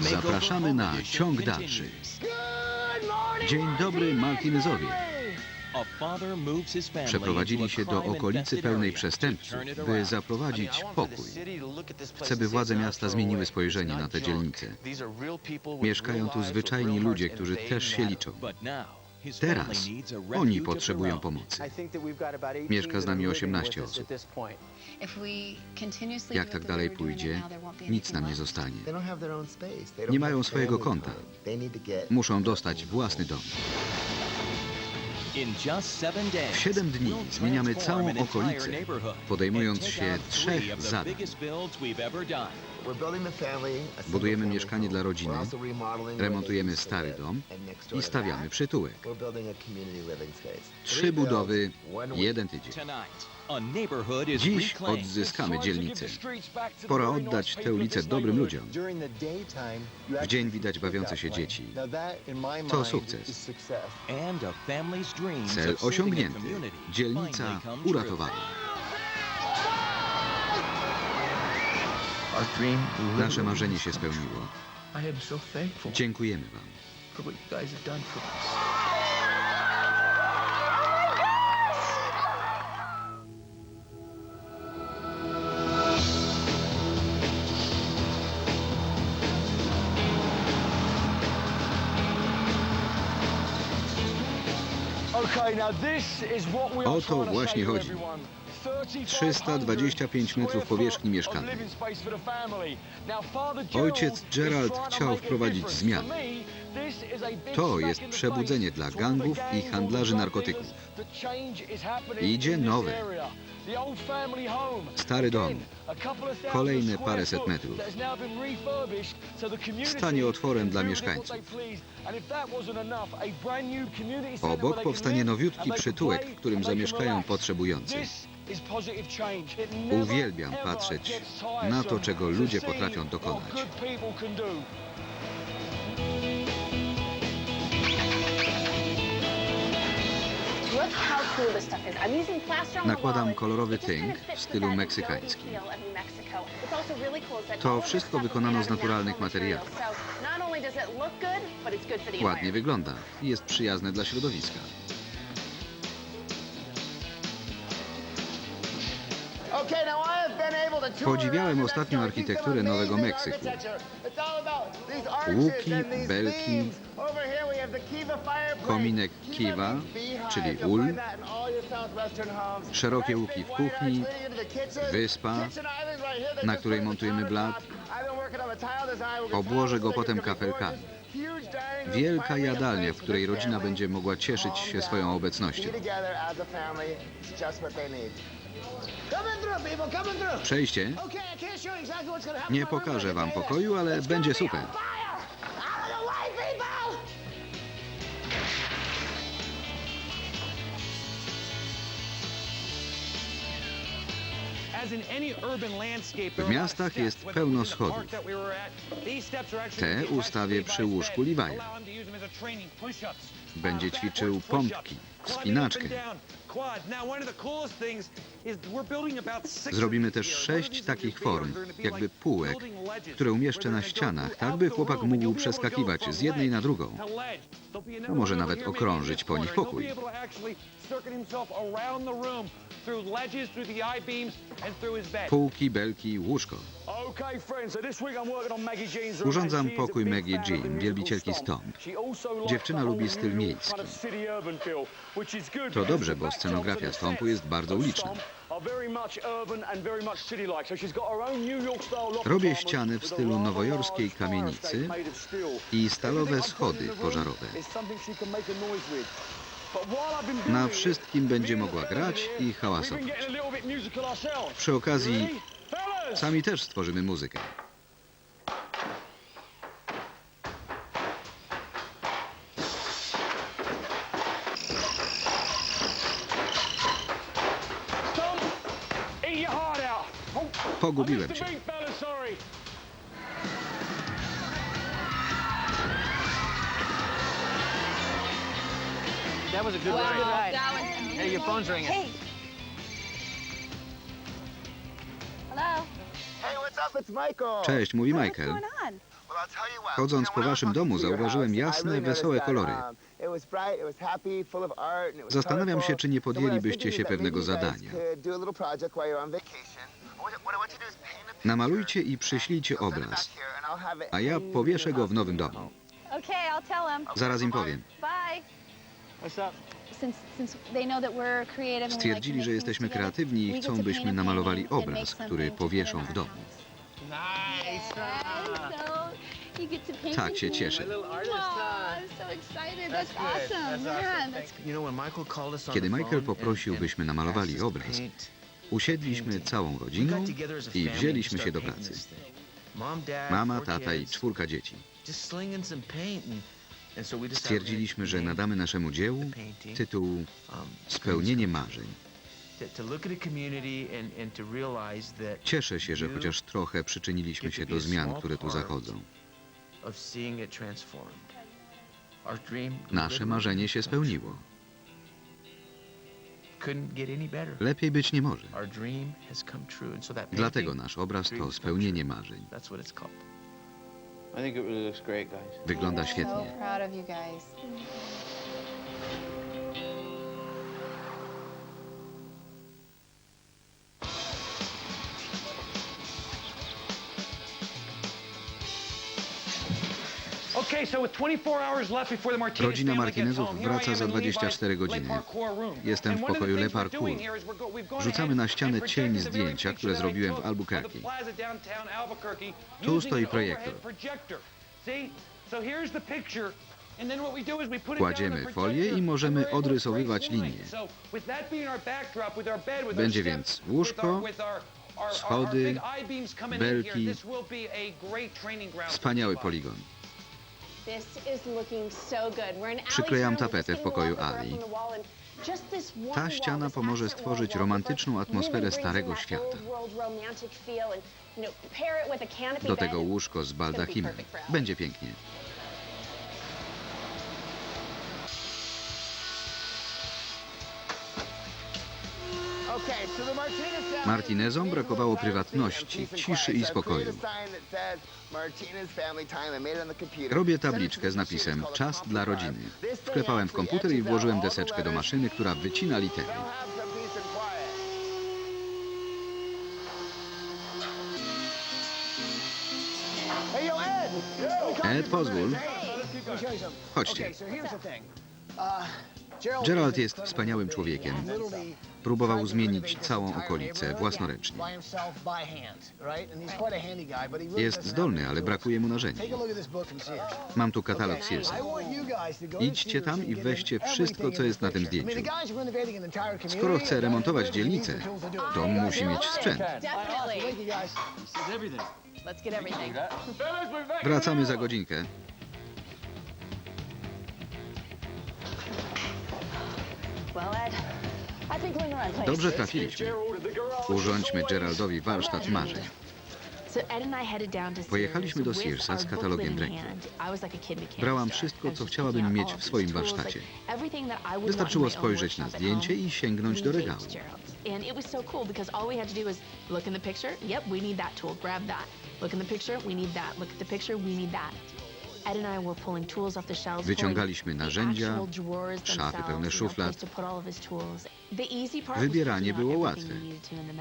Zapraszamy na ciąg dalszy. Dzień dobry, Maltinezowie. Przeprowadzili się do okolicy pełnej przestępców, by zaprowadzić pokój. Chcę, by władze miasta zmieniły spojrzenie na tę dzielnicę. Mieszkają tu zwyczajni ludzie, którzy też się liczą. Teraz oni potrzebują pomocy. Mieszka z nami 18 osób. Jak tak dalej pójdzie, nic nam nie zostanie. Nie mają swojego konta. Muszą dostać własny dom. W 7 dni zmieniamy całą okolicę, podejmując się trzech zadań. Budujemy mieszkanie dla rodziny, Remontujemy stary dom i stawiamy przytułek. Trzy budowy, jeden tydzień. Dziś odzyskamy dzielnicę. Pora oddać tę ulicę dobrym ludziom. W dzień widać bawiące się dzieci. To sukces. Cel osiągnięty. Dzielnica uratowana. Nasze marzenie się spełniło. Dziękujemy Wam. O to właśnie chodzi. 325 metrów powierzchni mieszkalnej. Ojciec Gerald chciał wprowadzić zmiany. To jest przebudzenie dla gangów i handlarzy narkotyków. Idzie nowe. Stary dom. Kolejne paręset metrów. Stanie otworem dla mieszkańców. Obok powstanie nowiutki przytułek, w którym zamieszkają potrzebujący. Uwielbiam patrzeć na to, czego ludzie potrafią dokonać. Nakładam kolorowy tynk w stylu meksykańskim. To wszystko wykonano z naturalnych materiałów. Ładnie wygląda i jest przyjazne dla środowiska. Podziwiałem ostatnio architekturę Nowego Meksyku. Łuki, belki, kominek kiwa, czyli ul, szerokie łuki w kuchni, wyspa, na której montujemy blat. Obłożę go potem kafelkami. Wielka jadalnia, w której rodzina będzie mogła cieszyć się swoją obecnością. Przejście? Nie pokażę wam pokoju, ale będzie super. W miastach jest pełno schodów. Te ustawię przy łóżku Liwaja. Będzie ćwiczył pompki, wspinaczkę. Zrobimy też sześć takich form, jakby półek, które umieszczę na ścianach, tak by chłopak mógł przeskakiwać z jednej na drugą. A może nawet okrążyć po nich pokój. Półki, belki, łóżko. Urządzam pokój Maggie Jean, wielbicielki stąd. Dziewczyna lubi styl miejski. To dobrze, bo scenografia stąpu jest bardzo uliczna. Robię ściany w stylu nowojorskiej kamienicy I stalowe schody pożarowe. Na wszystkim będzie mogła grać i hałasować. Przy okazji sami też stworzymy muzykę. Pogubiłem się. That was a good ride. Hey, your phone's ringing. Hey. Hello? Hey, what's Cześć, mówi Michael. Chodząc po waszym domu zauważyłem jasne, wesołe kolory. Zastanawiam się, czy nie podjęlibyście się pewnego zadania. Namalujcie i przyślijcie obraz, a ja powieszę go w nowym domu. Okay, I'll tell them. Zaraz im powiem. Stwierdzili, że jesteśmy kreatywni i chcą, byśmy namalowali obraz, który powieszą w domu. Tak się cieszę. Kiedy Michael poprosił, byśmy namalowali obraz, Usiedliśmy całą rodziną i wzięliśmy się do pracy. Mama, tata i czwórka dzieci. Stwierdziliśmy, że nadamy naszemu dziełu tytuł Spełnienie marzeń. Cieszę się, że chociaż trochę przyczyniliśmy się do zmian, które tu zachodzą. Nasze marzenie się spełniło. Lepiej być nie może. Dlatego nasz obraz to spełnienie marzeń. Wygląda So świetnie. Rodzina Martinezów wraca za in 24 Levi's godziny. Jestem w pokoju Le Rzucamy na ścianę cień zdjęcia, które zrobiłem w Albuquerque. Tu stoi projektor. Kładziemy folię i możemy odrysowywać linie. Będzie więc łóżko, schody, belki. Wspaniały poligon. Przyklejam tapetę w pokoju Ali. Ta ściana pomoże stworzyć romantyczną atmosferę Starego Świata. Do tego łóżko z baldachimem. Będzie pięknie. Martinezom brakowało prywatności, ciszy i spokoju. Robię tabliczkę z napisem Czas dla rodziny. Wklepałem w komputer i włożyłem deseczkę do maszyny, która wycina litery. Ed, pozwól. Chodźcie. Gerald jest wspaniałym człowiekiem. Próbował zmienić całą okolicę własnoręcznie. Jest zdolny, ale brakuje mu narzędzi. Mam tu katalog Searsa. Idźcie tam i weźcie wszystko, co jest na tym zdjęciu. Skoro chce remontować dzielnicę, to musi mieć sprzęt. Wracamy za godzinkę. Dobrze trafiliśmy. Urządźmy Geraldowi warsztat marzeń. Pojechaliśmy do Searsa z katalogiem w ręku. Brałam wszystko, co chciałabym mieć w swoim warsztacie. Wystarczyło spojrzeć na zdjęcie i sięgnąć do regału. And it was so cool because all we had to do was look in the picture. Yep, we need that tool. Grab that. Look in the picture. We need that. Look at the picture. We need that. Wyciągaliśmy pulling the narzędzia, actual drawers szafy pełne szuflad. Wybieranie było everything łatwe.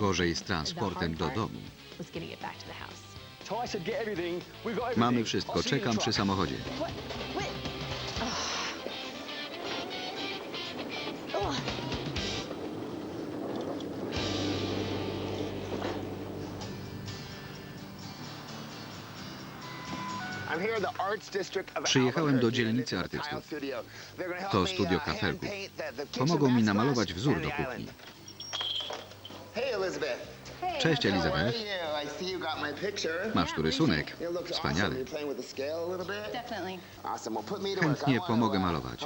Gorzej z transportem do domu. was getting it back to Przyjechałem do dzielnicy artystów. To studio kafelków. Pomogą mi namalować wzór do kuchni. Cześć, Elizabeth. Masz tu rysunek. Wspaniale. Definitely. Chętnie pomogę malować.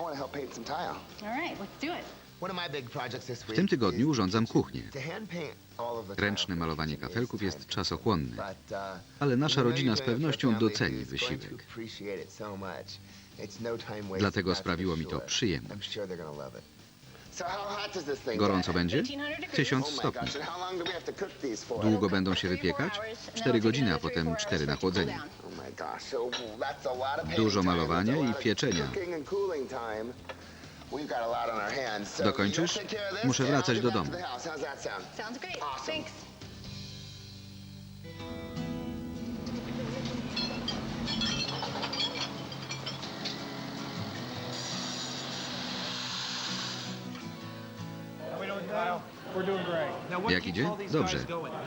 W tym tygodniu urządzam kuchnię. Ręczne malowanie kafelków jest czasochłonne, ale nasza rodzina z pewnością doceni wysiłek. no Dlatego sprawiło mi to przyjemność. Gorąco będzie? 1000 stopni. Długo będą się wypiekać? 4 godziny, a potem 4 na chłodzenie. Dużo malowania i pieczenia. Dokończysz? Muszę wracać do domu. Sounds great. Thanks. Jak idzie? Dobrze.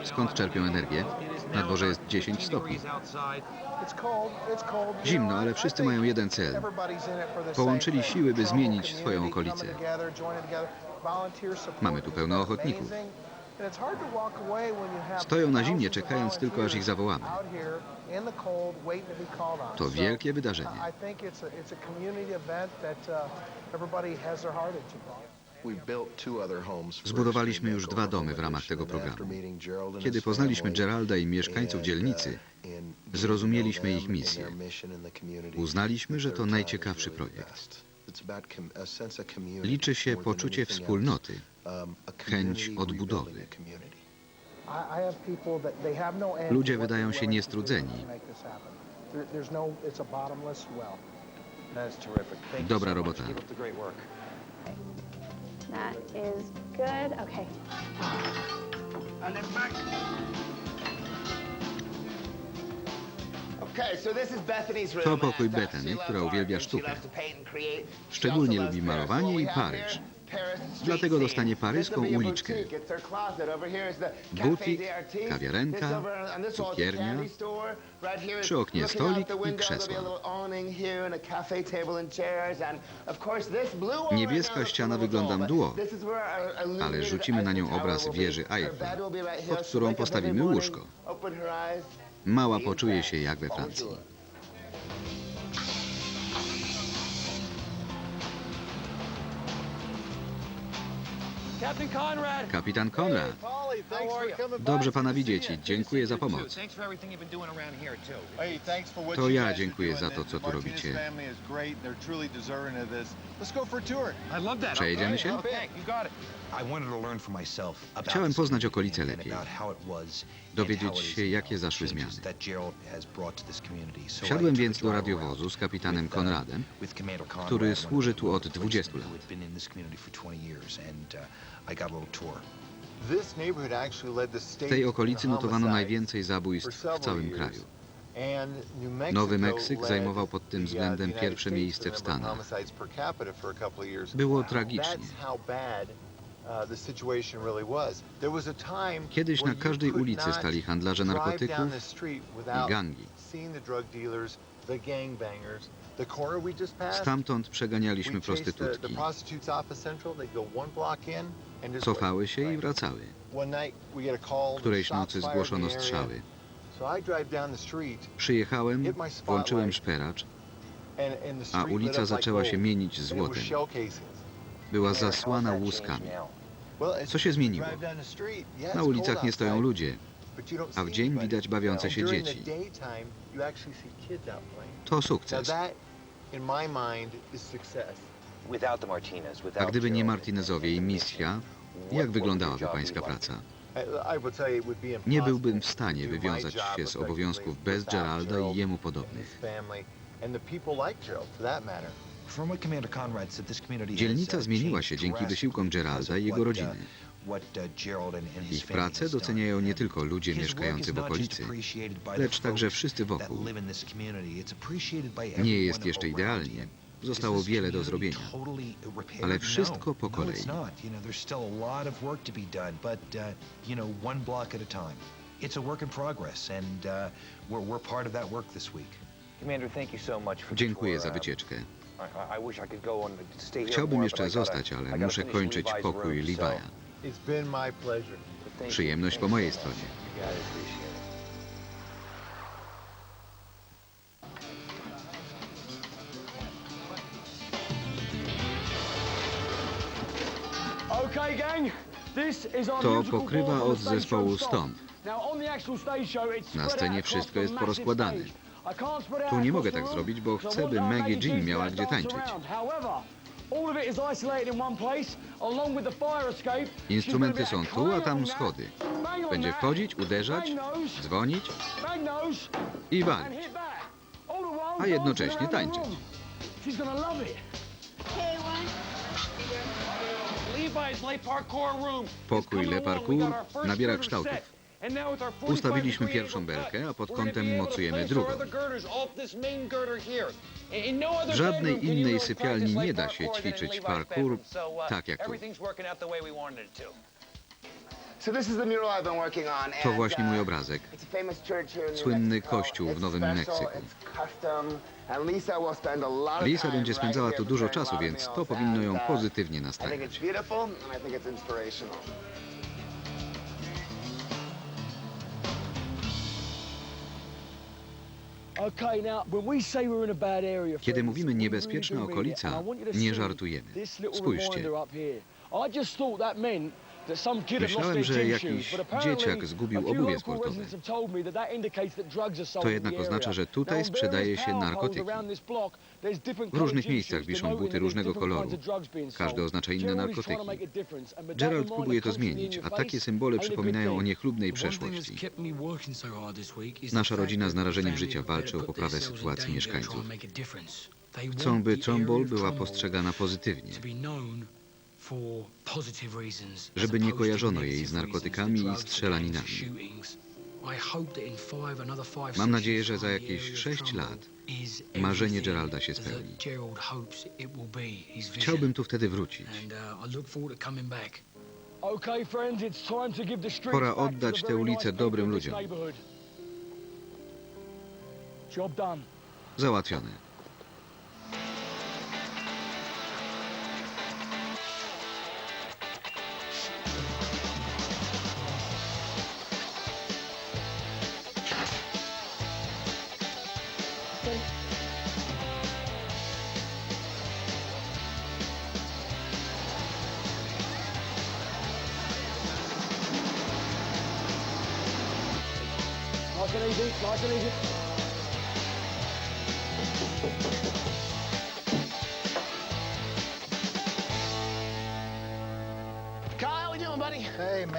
Skąd czerpią energię? Na dworze jest 10 stopni. Zimno, ale wszyscy mają jeden cel. Połączyli siły, by zmienić swoją okolicę. Mamy tu pełno ochotników. Stoją na zimnie, czekając tylko aż ich zawołamy. To wielkie wydarzenie. Zbudowaliśmy już dwa domy w ramach tego programu. Kiedy poznaliśmy Geralda i mieszkańców dzielnicy, zrozumieliśmy ich misję. Uznaliśmy, że to najciekawszy projekt. Liczy się poczucie wspólnoty, chęć odbudowy. Ludzie wydają się niestrudzeni. Dobra robota. That is good. Okay. To pokój Bethany, która uwielbia sztukę. Szczególnie lubi malowanie i Paryż. Dlatego dostanie paryską uliczkę. Butik, kawiarenka, cukiernia, przy oknie stolik i krzesła. Niebieska ściana wygląda mdło, ale rzucimy na nią obraz wieży Eiffel, pod którą postawimy łóżko. Mała poczuje się jak we Francji. Kapitan Konrad, dobrze pana widzieć i dziękuję za pomoc. To ja dziękuję za to, co tu robicie. Przejedziemy się? Chciałem poznać okolice lepiej. Dowiedzieć się, jakie zaszły zmiany. Wsiadłem więc do radiowozu z kapitanem Konradem, który służy tu od 20 lat. W tej okolicy notowano najwięcej zabójstw w całym kraju. Nowy Meksyk zajmował pod tym względem pierwsze miejsce w Stanach. Było tragicznie. Kiedyś na każdej ulicy stali handlarze narkotyków i gangi. Stamtąd przeganialiśmy prostytutki. Cofały się i wracały. Którejś nocy zgłoszono strzały. Przyjechałem, włączyłem szperacz, a ulica zaczęła się mienić złotem. Była zasłana łuskami. Co się zmieniło? Na ulicach nie stoją ludzie, a w dzień widać bawiące się dzieci. To sukces. A gdyby nie Martinezowie i misja, jak wyglądałaby pańska praca? Nie byłbym w stanie wywiązać się z obowiązków bez Geralda i jemu podobnych. Dzielnica zmieniła się dzięki wysiłkom Geralda i jego rodziny. Ich pracę doceniają nie tylko ludzie mieszkający w okolicy, lecz także wszyscy wokół. Nie jest jeszcze idealnie. Zostało wiele do zrobienia. Ale wszystko po kolei. It's a work in progress, and uh, we're, we're part of that work this week. Dziękuję za wycieczkę. uh, Chciałbym jeszcze zostać, ale muszę kończyć pokój Levi'a. Przyjemność po mojej stronie. To pokrywa od zespołu Stomp. Na scenie wszystko jest porozkładane. Tu nie mogę tak zrobić, bo chcę, by Maggie Jean miała gdzie tańczyć. Instrumenty są tu, a tam schody. Będzie wchodzić, uderzać, dzwonić i walić. A jednocześnie tańczyć. Pokój Le Parkour nabiera kształtów. set. And now with our 45 Ustawiliśmy pierwszą belkę, a pod kątem mocujemy drugą. in no W żadnej innej sypialni nie da się ćwiczyć parkour uh, tak jak tu. To. Właśnie uh, mój obrazek. In New Słynny kościół w Nowym Meksyku. Lisa będzie spędzała tu dużo czasu, więc to powinno ją uh, pozytywnie area, Kiedy mówimy niebezpieczna okolica, nie żartujemy. Spójrzcie. Myślałem, że jakiś dzieciak zgubił obuwie sportowe. To jednak oznacza, że tutaj sprzedaje się narkotyki. W różnych miejscach wiszą buty różnego koloru. Każdy oznacza inne narkotyki. Gerald próbuje to zmienić, a takie symbole przypominają o niechlubnej przeszłości. Nasza rodzina z narażeniem życia walczy o poprawę sytuacji mieszkańców. Chcą, by Trumbull była postrzegana pozytywnie, żeby nie kojarzono jej z narkotykami i strzelaninami. Mam nadzieję, że za jakieś sześć lat marzenie Geralda się spełni. Chciałbym tu wtedy wrócić. Okay, friends, it's time to give the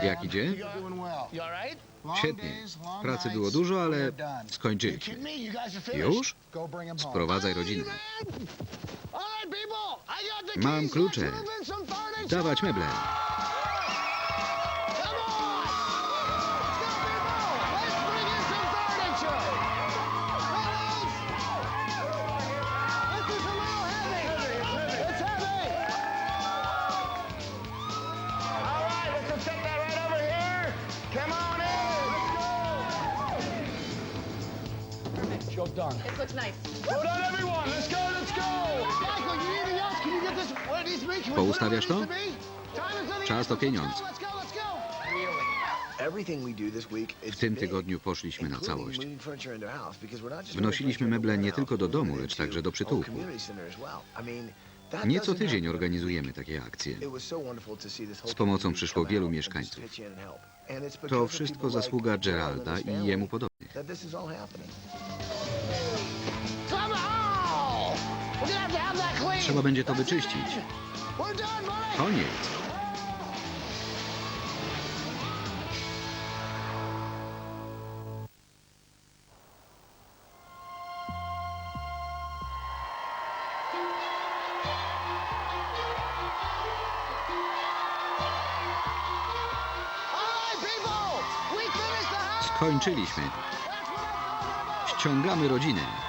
Jak idzie? Świetnie. Pracy było dużo, ale skończyliśmy. Już? Sprowadzaj rodzinę. Mam klucze. Dawać meble. Go! Job done. This looks nice. Well done, everyone. Let's go, let's go. Michael, you need? Can you get this where it needs to be? Can we Poustawiasz to? Czas to pieniądz. W tym tygodniu poszliśmy na całość. Wnosiliśmy Wnosiliśmy meble nie tylko do domu, lecz także do przytułku. Nie co tydzień organizujemy takie akcje. Z pomocą przyszło wielu mieszkańców. To wszystko zasługa Geralda i jemu podobnych. Trzeba będzie to wyczyścić. Koniec. Skończyliśmy. Ściągamy rodzinę.